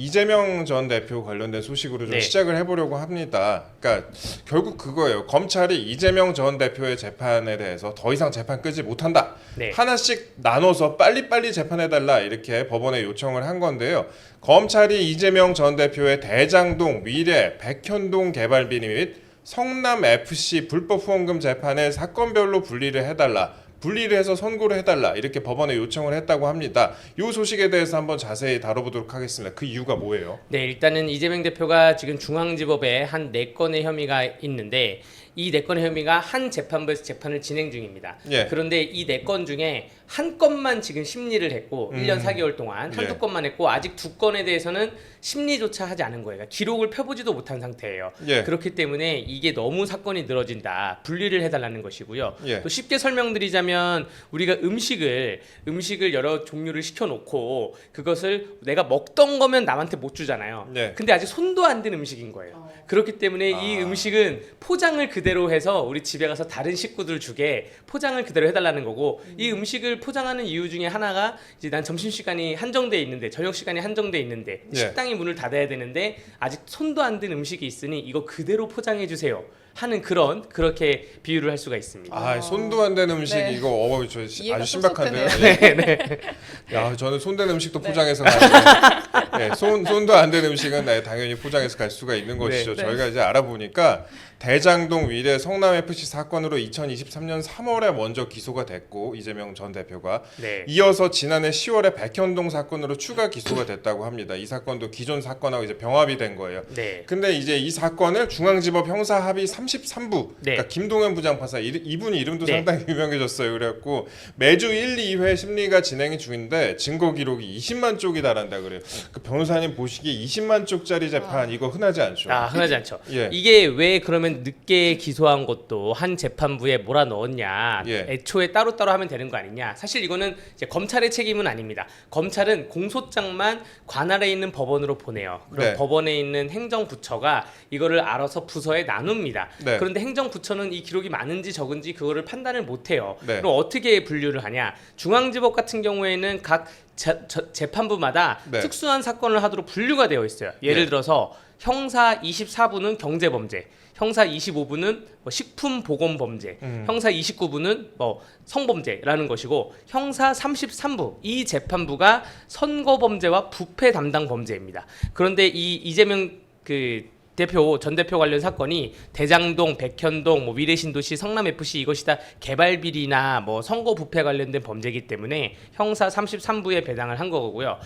이재명 전 대표 관련된 소식으로 좀 네. 시작을 해보려고 합니다. 그러니까 결국 그거예요. 검찰이 이재명 전 대표의 재판에 대해서 더 이상 재판 끄지 못한다. 네. 하나씩 나눠서 빨리빨리 재판해달라 이렇게 법원에 요청을 한 건데요. 검찰이 이재명 전 대표의 대장동, 미래, 백현동 개발 비리 및 성남 FC 불법 후원금 재판을 사건별로 분리를 해달라. 분리를 해서 선고를 해달라 이렇게 법원에 요청을 했다고 합니다. 이 소식에 대해서 한번 자세히 다뤄보도록 하겠습니다. 그 이유가 뭐예요? 네, 일단은 이재명 대표가 지금 중앙지법에 한 네 건의 혐의가 있는데 이 네 건의 혐의가 한 재판부에서 재판을 진행 중입니다. 예. 그런데 이 네 건 중에 한 건만 지금 심리를 했고 음. 1년 4개월 동안 한두 예. 건만 했고 아직 두 건에 대해서는 심리조차 하지 않은 거예요. 그러니까 기록을 펴보지도 못한 상태예요. 예. 그렇기 때문에 이게 너무 사건이 늘어진다. 분리를 해달라는 것이고요. 예. 또 쉽게 설명드리자면 우리가 음식을 음식을 여러 종류를 시켜놓고 그것을 내가 먹던 거면 남한테 못 주잖아요. 예. 근데 아직 손도 안댄 음식인 거예요. 그렇기 때문에 이 아. 음식은 포장을 그대로 해서 우리 집에 가서 다른 식구들 주게 포장을 그대로 해달라는 거고 이 음식을 포장하는 이유 중에 하나가 이제 난 점심 시간이 한정돼 있는데 저녁 시간이 한정돼 있는데 예. 식당이 문을 닫아야 되는데 아직 손도 안댄 음식이 있으니 이거 그대로 포장해 주세요. 하는 그런 그렇게 비유를 할 수가 있습니다. 아, 손도 안된 음식 네. 이거 어, 저 시- 아주 신박한데요. 쏙쏙하네요. 예. 야, 저는 손된 음식도 네. 포장해서 가요. 네, 손 손도 안된 음식은 네, 당연히 포장해서 갈 수가 있는 것이죠. 네. 저희가 이제 알아보니까 대장동 위례 성남 FC 사건으로 2023년 3월에 먼저 기소가 됐고 이재명 전 대표가 네. 이어서 지난해 10월에 백현동 사건으로 추가 기소가 됐다고 합니다. 이 사건도 기존 사건하고 이제 병합이 된 거예요. 네. 근데 이제 이 사건을 중앙지법 형사 합의 33부 네. 그러니까 김동현 부장판사 이, 이분 이름도 네. 상당히 유명해졌어요. 그래갖고 매주 1, 2회 심리가 진행이 중인데 증거 기록이 20만 쪽이 달한다 그래요. 그 변호사님 보시기에 20만 쪽짜리 재판 이거 흔하지 않죠. 아, 흔하지 않죠. 예. 이게 왜 그러면 늦게 기소한 것도 한 재판부에 몰아 넣었냐? 예. 애초에 따로따로 하면 되는 거 아니냐? 사실 이거는 이제 검찰의 책임은 아닙니다. 검찰은 공소장만 관할에 있는 법원으로 보내요. 그럼 네. 법원에 있는 행정부처가 이거를 알아서 부서에 나눕니다. 네. 그런데 행정부처는 이 기록이 많은지 적은지 그거를 판단을 못 해요. 네. 그럼 어떻게 분류를 하냐? 중앙지법 같은 경우에는 각 자- 저- 재판부마다 네. 특수한 사건을 하도록 분류가 되어 있어요. 예를 네. 들어서 형사 24부는 경제범죄, 형사 25부는 뭐 식품 보건 범죄, 음. 형사 29부는 뭐 성범죄라는 것이고 형사 33부 이 재판부가 선거 범죄와 부패 담당 범죄입니다. 그런데 이 이재명 그 대표 전 대표 관련 사건이 대장동, 백현동, 뭐 미래신도시, 성남 FC 이것이 다 개발 비리나 뭐 선거 부패 관련된 범죄이기 때문에 형사 33부에 배당을 한 거고요.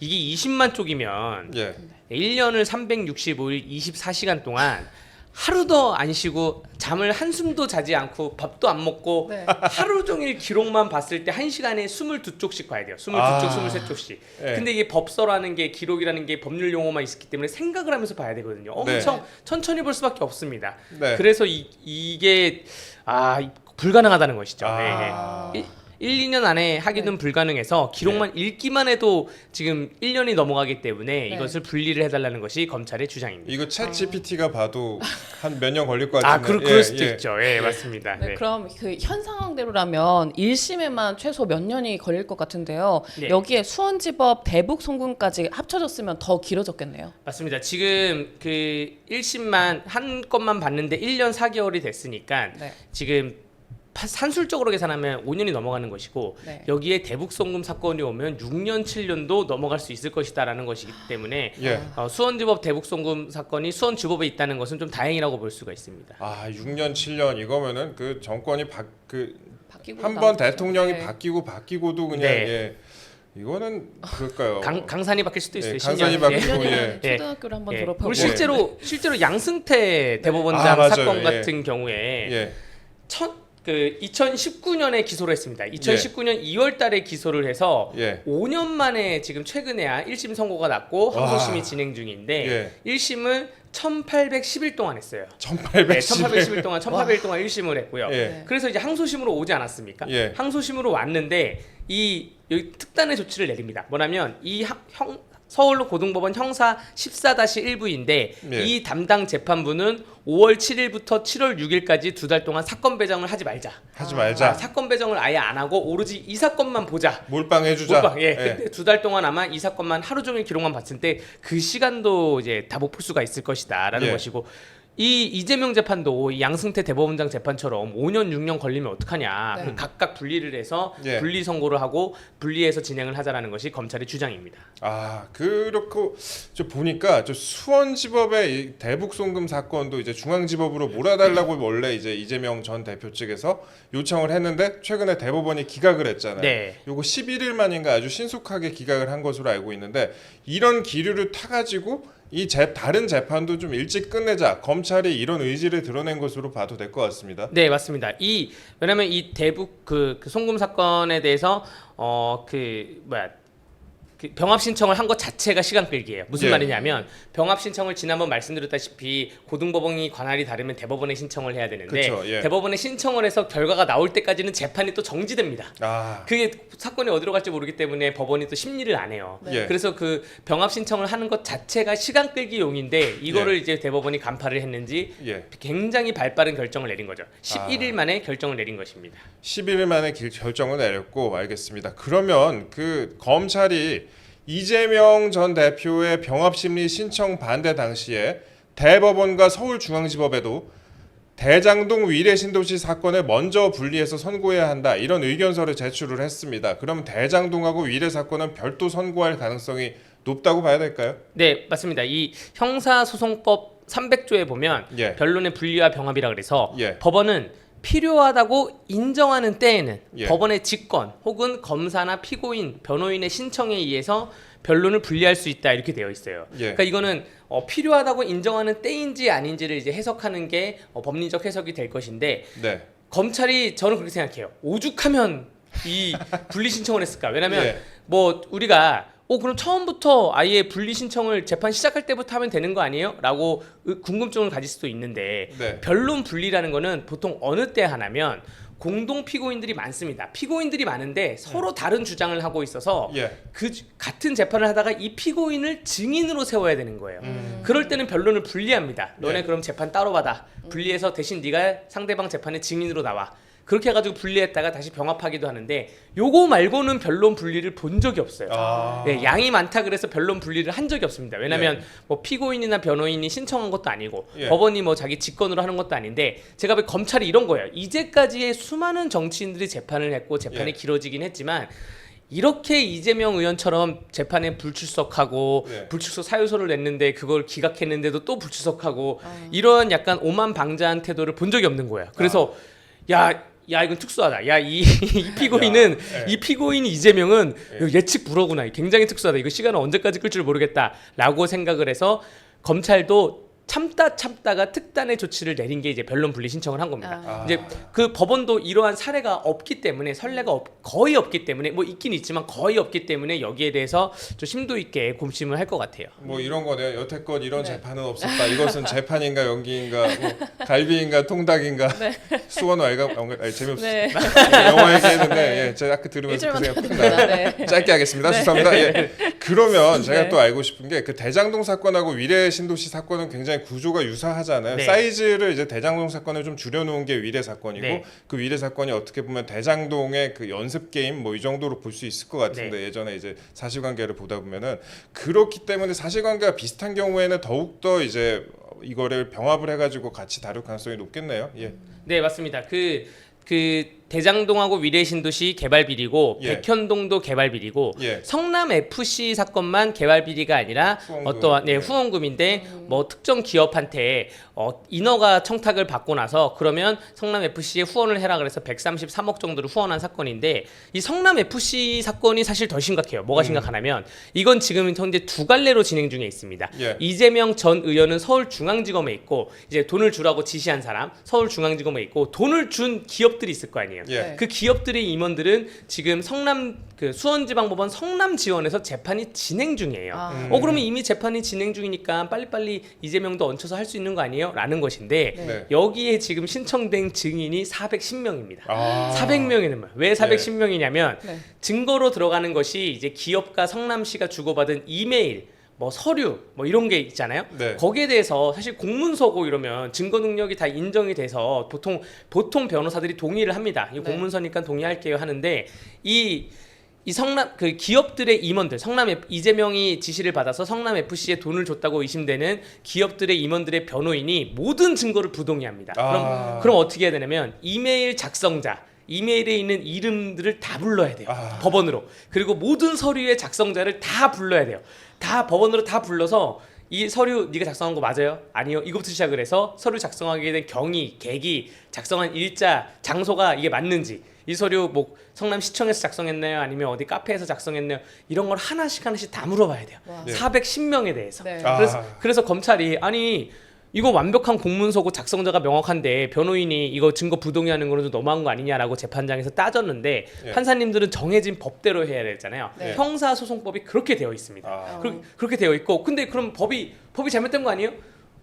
이게 20만 쪽이면 예. 1년을 365일 24시간 동안 하루도 안 쉬고 잠을 한숨도 자지 않고 밥도 안 먹고 네. 하루 종일 기록만 봤을 때 1시간에 22쪽씩 봐야 돼요. 22쪽, 아. 23쪽씩. 예. 근데 이게 법서라는 게 기록이라는 게 법률 용어만 있기 때문에 생각을 하면서 봐야 되거든요. 엄청 천천히 볼 수밖에 없습니다. 네. 그래서 이, 이게 아 불가능하다는 것이죠. 아. 네. 1, 2년 안에 하기는 불가능해서 기록만 읽기만 해도 지금 1년이 넘어가기 때문에 네. 이것을 분리를 해달라는 것이 검찰의 주장입니다. 이거 챗 GPT가 봐도 한 몇 년 걸릴 것 아, 같은데. 그, 예, 그럴 수도 예. 있죠. 예, 맞습니다. 네, 네. 그럼 그 현 상황대로라면 1심에만 최소 몇 년이 걸릴 것 같은데요. 네. 여기에 수원지법 대북 송금까지 합쳐졌으면 더 길어졌겠네요. 맞습니다. 지금 그 1심만 한 건만 봤는데 1년 4개월이 됐으니까 네. 지금 파- 산술적으로 계산하면 5년이 넘어가는 것이고 네. 여기에 대북 송금 사건이 오면 6년 7년도 넘어갈 수 있을 것이다라는 것이기 때문에 예. 어, 수원지법 대북 송금 사건이 수원지법에 있다는 것은 좀 다행이라고 볼 수가 있습니다. 아, 6년 7년 이거면은 그 정권이 그 바뀌고 한 번. 대통령이 네. 바뀌고 바뀌고도 그냥 네. 예. 이거는 그럴까요? 강, 강산이 바뀔 수도 있어요. 예, 10년. 강산이 예. 바뀌고, 예. 초등학교를 한번 예. 졸업하고 우리 실제로 실제로 양승태 대법원장 아. 사건 예. 같은 경우에 예. 첫, 그 2019년에 기소를 했습니다. 2019년 2월 달에 기소를 해서 예. 5년 만에 지금 최근에야 1심 선고가 났고 항소심이 와. 진행 중인데 예. 1심을 1810일 동안 했어요. 1810. 네, 1810일 동안 1800일 동안 1심을 했고요. 예. 네. 그래서 이제 항소심으로 오지 않았습니까? 예. 항소심으로 왔는데 이 여기 특단의 조치를 내립니다. 뭐냐면 이 하- 형 서울로 고등법원 형사 14-1부인데 예. 이 담당 재판부는 5월 7일부터 7월 6일까지 두 달 동안 사건 배정을 하지 말자. 하지 아, 말자. 사건 배정을 아예 안 하고 오로지 이 사건만 보자. 몰빵 해주자. 몰빵, 예. 근데 두달 동안 아마 이 사건만 하루 종일 기록만 봤을 때 그 시간도 이제 다 못 풀 수가 있을 것이다라는 예. 것이고 이 이재명 재판도 이 양승태 대법원장 재판처럼 5년 6년 걸리면 어떡하냐. 네. 그 각각 분리를 해서 예. 분리 선고를 하고 분리해서 진행을 하자라는 것이 검찰의 주장입니다. 아 그렇고 저 보니까 저 수원지법의 이 대북 송금 사건도 이제 중앙지법으로 몰아달라고 원래 이제 이재명 전 대표 측에서 요청을 했는데 최근에 대법원이 기각을 했잖아요. 네. 요거 11일 만인가 아주 신속하게 기각을 한 것으로 알고 있는데 이런 기류를 타가지고 이 재, 다른 재판도 좀 일찍 끝내자 검찰이 이런 의지를 드러낸 것으로 봐도 될 것 같습니다. 네 맞습니다. 이 왜냐면 이 대북 그, 그 송금 사건에 대해서 어 그 뭐야 그 병합 신청을 한 것 자체가 시간 끌기예요. 무슨 예. 말이냐면 병합 신청을 지난번 말씀드렸다시피 고등법원이 관할이 다르면 대법원에 신청을 해야 되는데 그쵸, 예. 대법원에 신청을 해서 결과가 나올 때까지는 재판이 또 정지됩니다. 아 그게 사건이 어디로 갈지 모르기 때문에 법원이 또 심리를 안 해요. 네. 그래서 그 병합 신청을 하는 것 자체가 시간 끌기용인데 이거를 이제 대법원이 간파를 했는지 예. 굉장히 발빠른 결정을 내린 거죠. 11일 만에 결정을 내린 것입니다. 11일 만에 길- 결정을 내렸고 알겠습니다. 그러면 그 검찰이 이재명 전 대표의 병합심리 신청 반대 당시에 대법원과 서울중앙지법에도 대장동 위례 신도시 사건을 먼저 분리해서 선고해야 한다 이런 의견서를 제출을 했습니다. 그러면 대장동하고 위례 사건은 별도 선고할 가능성이 높다고 봐야 될까요? 네, 맞습니다. 이 형사소송법 300조에 보면 예. 변론의 분리와 병합이라 그래서 예. 법원은 필요하다고 인정하는 때에는 예. 법원의 직권 혹은 검사나 피고인, 변호인의 신청에 의해서 변론을 분리할 수 있다 이렇게 되어 있어요. 예. 그러니까 이거는 어, 필요하다고 인정하는 때인지 아닌지를 이제 해석하는 게 어, 법리적 해석이 될 것인데 네. 검찰이 저는 그렇게 생각해요. 오죽하면 이 분리 신청을 했을까? 왜냐면 예. 뭐 우리가 어 그럼 처음부터 아예 분리 신청을 재판 시작할 때부터 하면 되는 거 아니에요? 라고 의- 궁금증을 가질 수도 있는데 네. 변론 분리라는 거는 보통 어느 때 하냐면 공동 피고인들이 많습니다. 피고인들이 많은데 서로 다른 주장을 하고 있어서 예. 그 주- 같은 재판을 하다가 이 피고인을 증인으로 세워야 되는 거예요. 음. 그럴 때는 변론을 분리합니다. 너네 네. 그럼 재판 따로 받아. 분리해서 대신 네가 상대방 재판에 증인으로 나와. 그렇게 해가지고 분리했다가 다시 병합하기도 하는데 요거 말고는 변론 분리를 본 적이 없어요. 아. 네, 양이 많다 그래서 변론 분리를 한 적이 없습니다. 왜냐하면 예. 뭐 피고인이나 변호인이 신청한 것도 아니고 예. 법원이 뭐 자기 직권으로 하는 것도 아닌데 제가 왜 검찰이 이런 거예요. 이제까지의 수많은 정치인들이 재판을 했고 재판이 예. 길어지긴 했지만 이렇게 이재명 의원처럼 재판에 불출석하고 예. 불출석 사유서를 냈는데 그걸 기각했는데도 또 불출석하고 이런 약간 오만 방자한 태도를 본 적이 없는 거예요. 그래서 야. 야 이건 특수하다. 야이 피고인은 야, 예. 이 피고인 이재명은 예측 불허구나. 굉장히 특수하다. 이거 시간은 언제까지 끌 줄 모르겠다라고 생각을 해서 검찰도 참다 참다가 특단의 조치를 내린 게 이제 변론 분리 신청을 한 겁니다. 아. 이제 그 법원도 이러한 사례가 없기 때문에 선례가 없- 거의 없기 때문에 뭐 있긴 있지만 거의 없기 때문에 여기에 대해서 좀 심도 있게 곰심을 할 것 같아요. 뭐 이런 거네요. 여태껏 이런 네. 재판은 없었다. 이것은 재판인가 연기인가, 뭐 갈비인가 통닭인가, 수원 말가 아니, 재미없어. 네. 영어 얘기했는데 예, 제가 아까 들으면서 그 일절만 생각 푹 됩니다. 나요. 네. 짧게 하겠습니다. 죄송합니다. 예. 그러면 제가 네. 또 알고 싶은 게 그 대장동 사건하고 위례 신도시 사건은 굉장히 구조가 유사하잖아요. 네. 사이즈를 이제 대장동 사건을 좀 줄여놓은 게 위례 사건이고 네. 그 위례 사건이 어떻게 보면 대장동의 그 연습 게임 뭐 이 정도로 볼 수 있을 것 같은데 네. 예전에 이제 사실관계를 보다 보면은 그렇기 때문에 사실관계가 비슷한 경우에는 더욱 더 이제 이거를 병합을 해가지고 같이 다룰 가능성이 높겠네요. 예. 네 맞습니다. 그그 대장동하고 위례신도시 개발 비리고 예. 백현동도 개발 비리고 예. 성남 FC 사건만 개발 비리가 아니라 후원금. 어떠한 네, 예. 후원금인데 뭐 특정 기업한테 어, 인허가 청탁을 받고 나서 그러면 성남 FC에 후원을 해라 그래서 133억 정도를 후원한 사건인데 이 성남 FC 사건이 사실 더 심각해요. 음. 뭐가 심각하냐면 이건 지금 현재 두 갈래로 진행 중에 있습니다. 예. 이재명 전 의원은 서울중앙지검에 있고 이제 돈을 주라고 지시한 사람 서울중앙지검에 있고 돈을 준 기업들이 있을 거 아니에요. 있거든요. 예. 네. 그 기업들의 임원들은 지금 성남 그 수원지방법원 성남 지원에서 재판이 진행 중이에요. 아. 음. 어 그러면 이미 재판이 진행 중이니까 빨리빨리 이재명도 얹혀서 할 수 있는 거 아니에요? 라는 것인데 네. 네. 여기에 지금 신청된 증인이 410명입니다. 아. 400명이면 왜 410명이냐면 네. 증거로 들어가는 것이 이제 기업과 성남시가 주고받은 이메일, 뭐 서류, 뭐 이런 게 있잖아요. 네. 거기에 대해서 사실 공문서고 이러면 증거 능력이 다 인정이 돼서 보통 보통 변호사들이 동의를 합니다. 이 네. 공문서니까 동의할게요 하는데 이이 성남 그 기업들의 임원들 성남 F, 이재명이 지시를 받아서 성남 FC에 돈을 줬다고 의심되는 기업들의 임원들의 변호인이 모든 증거를 부동의합니다. 아. 그럼 그럼 어떻게 해야 되냐면 이메일 작성자 이메일에 있는 이름들을 다 불러야 돼요. 아. 법원으로. 그리고 모든 서류의 작성자를 다 불러야 돼요. 다 법원으로 다 불러서 이 서류 네가 작성한 거 맞아요? 아니요. 이거부터 시작을 해서 서류 작성하게 된 경위, 계기, 작성한 일자, 장소가 이게 맞는지 이 서류 뭐 성남시청에서 작성했나요? 아니면 어디 카페에서 작성했나요? 이런 걸 하나씩 하나씩 다 물어봐야 돼요. 와. 네. 410명에 대해서. 네. 아. 그래서 그래서 검찰이 아니 이거 완벽한 공문서고 작성자가 명확한데 변호인이 이거 증거 부동의하는 거는 좀 너무한 거 아니냐라고 재판장에서 따졌는데 예. 판사님들은 정해진 법대로 해야 되잖아요. 네. 형사소송법이 그렇게 되어 있습니다. 아. 그, 그렇게 되어 있고 근데 그럼 법이 법이 잘못된 거 아니에요?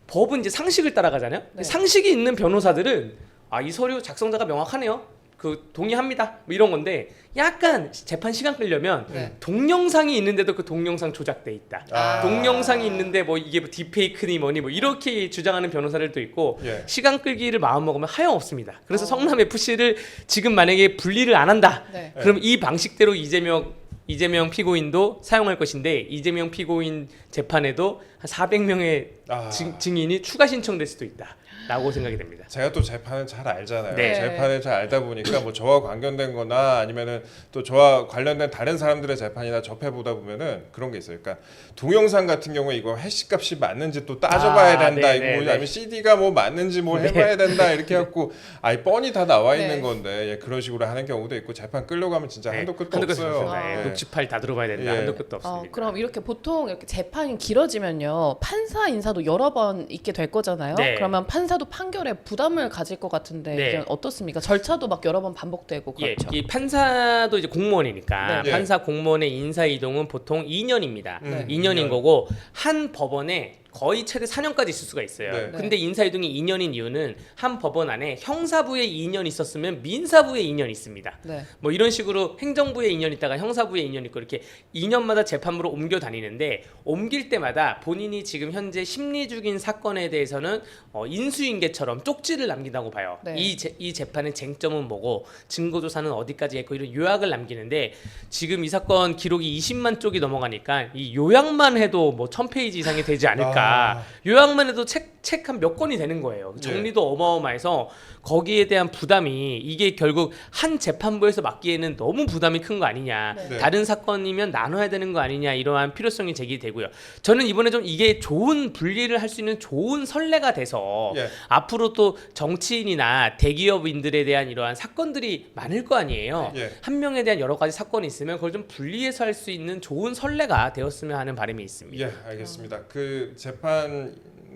법은 이제 상식을 따라가잖아요. 네. 상식이 있는 변호사들은 아 이 서류 작성자가 명확하네요. 그 동의합니다. 뭐 이런 건데 약간 재판 시간 끌려면 네. 동영상이 있는데도 그 동영상 조작돼 있다. 아. 동영상이 있는데 뭐 이게 뭐 딥페이크니 뭐니 뭐 이렇게 주장하는 변호사들도 있고 예. 시간 끌기를 마음 먹으면 하염없습니다. 그래서 어. 성남 FC를 지금 만약에 분리를 안 한다. 네. 그럼 이 방식대로 이재명 이재명 피고인도 사용할 것인데 이재명 피고인 재판에도 한 400명의 아. 증 인이 추가 신청될 수도 있다 라고 생각이 됩니다. 제가 또 재판을 잘 알잖아요. 네. 재판을 잘 알다 보니까 뭐 저와 관련된 거나 아니면은 또 저와 관련된 다른 사람들의 재판이나 접해 보다 보면은 그런 게 있어요. 그러니까 동영상 같은 경우에 이거 해시 값이 맞는지 또 따져봐야 아, 된다. 네, 이거 네, 뭐 네. 아니면 CD가 뭐 맞는지 뭐 네. 해봐야 된다. 이렇게 해갖고 아이 뻔히 다 나와 있는 네. 건데 예, 그런 식으로 하는 경우도 있고 재판 끌려가면 진짜 한도 끝도 없어요. 없습니다. 예, 네. 녹취 파일 다 들어봐야 된다. 예. 한도 끝도 어, 없습니다. 그럼 이렇게 보통 이렇게 재판이 길어지면요 판사 인사도 여러 번 있게 될 거잖아요. 네. 그러면 판사 도 판결에 부담을 가질 것 같은데 네. 어떻습니까? 절차도 막 여러 번 반복되고 예, 그렇죠. 이 판사도 이제 공무원이니까 네. 판사 공무원의 인사 이동은 보통 2년입니다. 음, 2년인 2년. 거고 한 법원에 거의 최대 4년까지 있을 수가 있어요. 네. 근데 인사 이동이 2년인 이유는 한 법원 안에 형사부에 2년 있었으면 민사부에 2년 있습니다. 네. 뭐 이런 식으로 행정부에 2년 있다가 형사부에 2년 있고 이렇게 2년마다 재판부로 옮겨 다니는데 옮길 때마다 본인이 지금 현재 심리 중인 사건에 대해서는 어, 인수인계처럼 쪽지를 남긴다고 봐요. 네. 이, 재, 이 재판의 쟁점은 뭐고 증거 조사는 어디까지 했고 이런 요약을 남기는데 지금 이 사건 기록이 20만 쪽이 넘어가니까 이 요약만 해도 뭐 1000페이지 이상이 되지 않을까. 아. 요약만 해도 책 책 한 몇 권이 되는 거예요. 예. 정리도 어마어마해서 거기에 대한 부담이 이게 결국 한 재판부에서 맡기에는 너무 부담이 큰 거 아니냐. 네. 네. 다른 사건이면 나눠야 되는 거 아니냐 이러한 필요성이 제기되고요. 저는 이번에 좀 이게 좋은 분리를 할 수 있는 좋은 선례가 돼서 예. 앞으로 또 정치인이나 대기업인들에 대한 이러한 사건들이 많을 거 아니에요. 예. 한 명에 대한 여러 가지 사건이 있으면 그걸 좀 분리해서 할 수 있는 좋은 선례가 되었으면 하는 바람이 있습니다. 예, 알겠습니다. 그 재판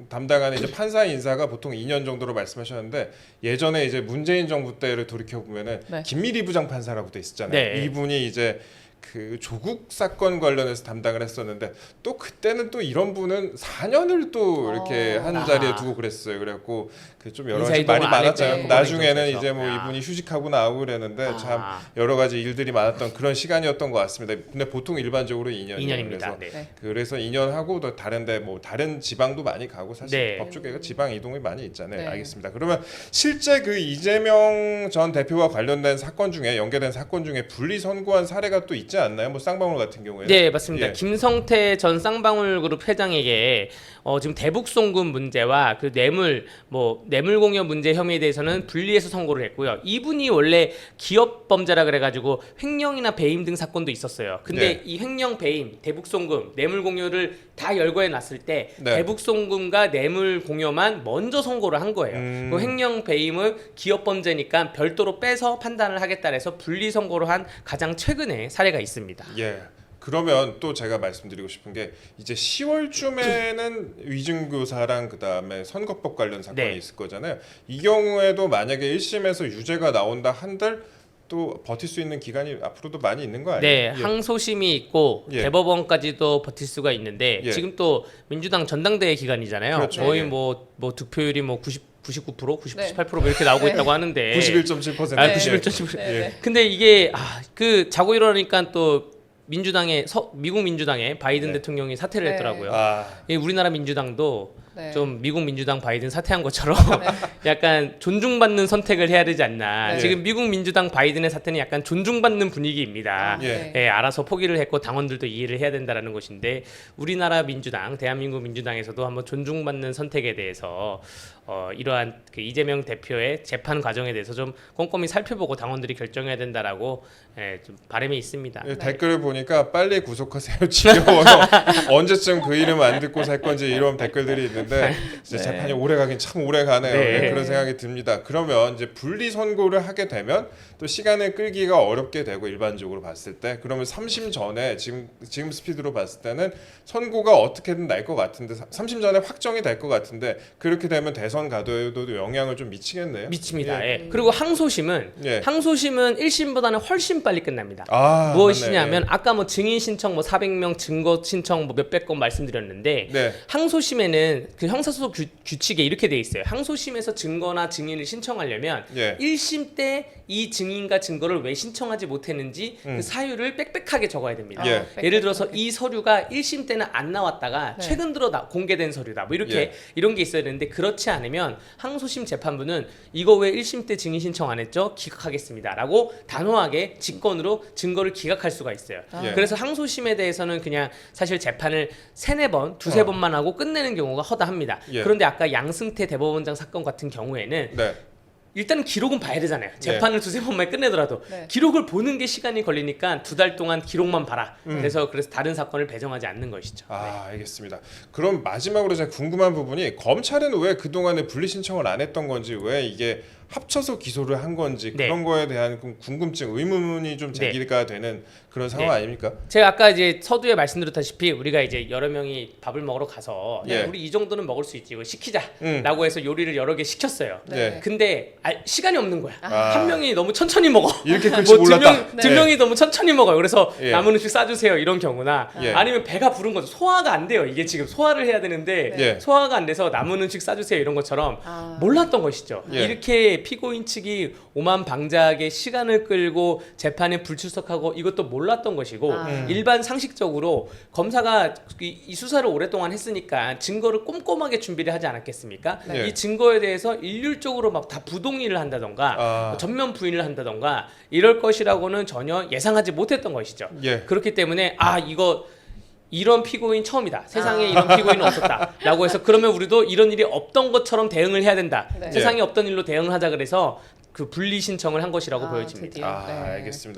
담당하는 이제 판사 인사가 보통 2년 정도로 말씀하셨는데 예 전에 이제 문재인 정부 때를 돌이켜 보면은 네. 김미리 부장 판사라고 돼 있었잖아요. 네. 이분이 이제 그 조국 사건 관련해서 담당을 했었는데 또 그때는 또 이런 분은 4년을 또 이렇게 어. 한 자리에 아. 두고 그랬어요. 그래갖고 그 좀 여러 인사 가지 이동을 안 많았잖아요. 했대. 나중에는 정부에서. 이제 뭐 아. 이분이 휴직하고 나오고 그랬는데 아. 참 여러 가지 일들이 많았던 그런 시간이었던 것 같습니다. 근데 보통 일반적으로 2년이에요. 2년입니다. 네. 네. 그래서 2년 하고 또 다른데 뭐 다른 지방도 많이 가고 사실 네. 법조계가 지방 이동이 많이 있잖아요. 네. 알겠습니다. 그러면 실제 그 이재명 전 대표와 관련된 사건 중에 연계된 사건 중에 분리 선고한 사례가 또 있지 않나요? 뭐 쌍방울 같은 경우에. 네 맞습니다. 예. 김성태 전 쌍방울 그룹 회장에게 어, 지금 대북 송금 문제와 그 뇌물 뭐 뇌물 공여 문제 혐의에 대해서는 분리해서 선고를 했고요. 이분이 원래 기업 범죄라 그래 가지고 횡령이나 배임 등 사건도 있었어요. 근데 네. 이 횡령, 배임, 대북 송금, 뇌물 공여를 다 열거해 놨을 때 네. 대북 송금과 뇌물 공여만 먼저 선고를 한 거예요. 음. 그 횡령, 배임은 기업 범죄니까 별도로 빼서 판단을 하겠다 해서 분리 선고를 한 가장 최근의 사례가 있습니다. 예. 그러면 또 제가 말씀드리고 싶은 게 이제 10월쯤에는 위증교사랑 그다음에 선거법 관련 사건이 네. 있을 거잖아요. 이 경우에도 만약에 1심에서 유죄가 나온다 한들 또 버틸 수 있는 기간이 앞으로도 많이 있는 거 네, 아니에요? 예. 항소심이 있고 예. 대법원까지도 버틸 수가 있는데 예. 지금 또 민주당 전당대회 기간이잖아요. 그렇죠. 거의 네. 뭐뭐 득표율이 뭐 90, 99% 90, 네. 98%뭐 이렇게 나오고 네. 있다고 하는데 91.7%. 아, 네. 91.7%. 네, 예. 네. 근데 이게 아, 그 자고 일어나니까 또 민주당의 서, 미국 민주당의 바이든 네. 대통령이 사퇴를 네. 했더라고요. 아, 이 우리나라 민주당도 네. 좀 미국 민주당 바이든 사퇴한 것처럼 약간 존중받는 선택을 해야 되지 않나. 네. 지금 미국 민주당 바이든의 사태는 약간 존중받는 분위기입니다. 아, 예. 네. 예, 알아서 포기를 했고 당원들도 이해를 해야 된다라는 것인데 우리나라 민주당, 대한민국 민주당에서도 한번 존중받는 선택에 대해서 어, 이러한 그 이재명 대표의 재판 과정에 대해서 좀 꼼꼼히 살펴보고 당원들이 결정해야 된다라고 예, 좀 바람이 있습니다. 예, 댓글을 보니까 빨리 구속하세요. 지겨워요. 언제쯤 그 이름 안 듣고 살 건지 이런 댓글들이 있는데 이제 네. 재판이 오래 가긴 참 오래 가네요. 네. 예, 그런 생각이 듭니다. 그러면 이제 분리 선고를 하게 되면 또 시간을 끌기가 어렵게 되고 일반적으로 봤을 때 그러면 3심 전에 지금 지금 스피드로 봤을 때는 선고가 어떻게든 날 것 같은데 3심 전에 확정이 될 것 같은데 그렇게 되면 대선 가도에도 영향을 좀 미치겠네요. 미칩니다. 예. 예. 그리고 항소심은 예. 항소심은 1심보다는 훨씬 빨리 끝납니다. 아, 무엇이냐면 맞네. 아까 뭐 증인 신청 뭐 400명 증거 신청 뭐 몇백 건 말씀드렸는데 네. 항소심에는 그 형사소송 규, 규칙에 이렇게 돼 있어요. 항소심에서 증거나 증인을 신청하려면 예. 1심 때이 증인과 증거를 왜 신청하지 못했는지 음. 그 사유를 빽빽하게 적어야 됩니다. 예. 아, 예를 들어서 이 서류가 1심 때는 안 나왔다가 네. 최근 들어 나, 공개된 서류다. 뭐 이렇게 예. 이런 게 있어야 되는데 그렇지 않으면 항소심 재판부는 이거 왜 1심 때 증인 신청 안 했죠? 기각하겠습니다라고 단호하게 직권으로 증거를 기각할 수가 있어요. 아. 예. 그래서 항소심에 대해서는 그냥 사실 재판을 세네 번, 두세 어. 번만 하고 끝내는 경우가 허다합니다. 예. 그런데 아까 양승태 대법원장 사건 같은 경우에는 네. 일단은 기록은 봐야 되잖아요. 재판을 두세 번만 끝내더라도 네. 기록을 보는 게 시간이 걸리니까 두 달 동안 기록만 봐라. 음. 그래서 그래서 다른 사건을 배정하지 않는 것이죠. 아 알겠습니다. 그럼 마지막으로 제가 궁금한 부분이 검찰은 왜 그동안에 분리 신청을 안 했던 건지 왜 이게 합쳐서 기소를 한 건지 네. 그런 거에 대한 그 궁금증, 의문이 좀 네. 제기가 되는 그런 상황 네. 아닙니까? 제가 아까 이제 서두에 말씀드렸다시피 우리가 이제 여러 명이 밥을 먹으러 가서 예. 야, 우리 이 정도는 먹을 수 있지 이거 음. 시키자라고 해서 요리를 여러 개 시켰어요. 네. 근데 아, 시간이 없는 거야. 아. 한 명이 너무 천천히 먹어. 이렇게 클지 뭐두 몰랐다. 명, 두 네. 명이 너무 천천히 먹어요. 그래서 예. 남은 음식 싸주세요 이런 경우나 예. 아니면 배가 부른 거죠. 소화가 안 돼요. 이게 지금 소화를 해야 되는데 예. 소화가 안 돼서 남은 음식 싸주세요 이런 것처럼 아. 몰랐던 것이죠. 예. 이렇게 피고인 측이 오만 방자하게 시간을 끌고 재판에 불출석하고 이것도 몰랐던 것이고 아. 음. 일반 상식적으로 검사가 이, 이 수사를 오랫동안 했으니까 증거를 꼼꼼하게 준비를 하지 않았겠습니까? 네. 이 증거에 대해서 일률적으로 막 다 부동 의를 한다던가 아. 전면 부인을 한다던가 이럴 것이라고는 전혀 예상하지 못했던 것이죠. 예. 그렇기 때문에 아 이거 이런 피고인 처음이다. 세상에 아. 이런 피고인은 없었다라고 해서 그러면 우리도 이런 일이 없던 것처럼 대응을 해야 된다. 네. 세상에 없던 일로 대응을 하자 그래서 그 분리 신청을 한 것이라고 아, 보여집니다. 드디어. 아 네. 알겠습니다.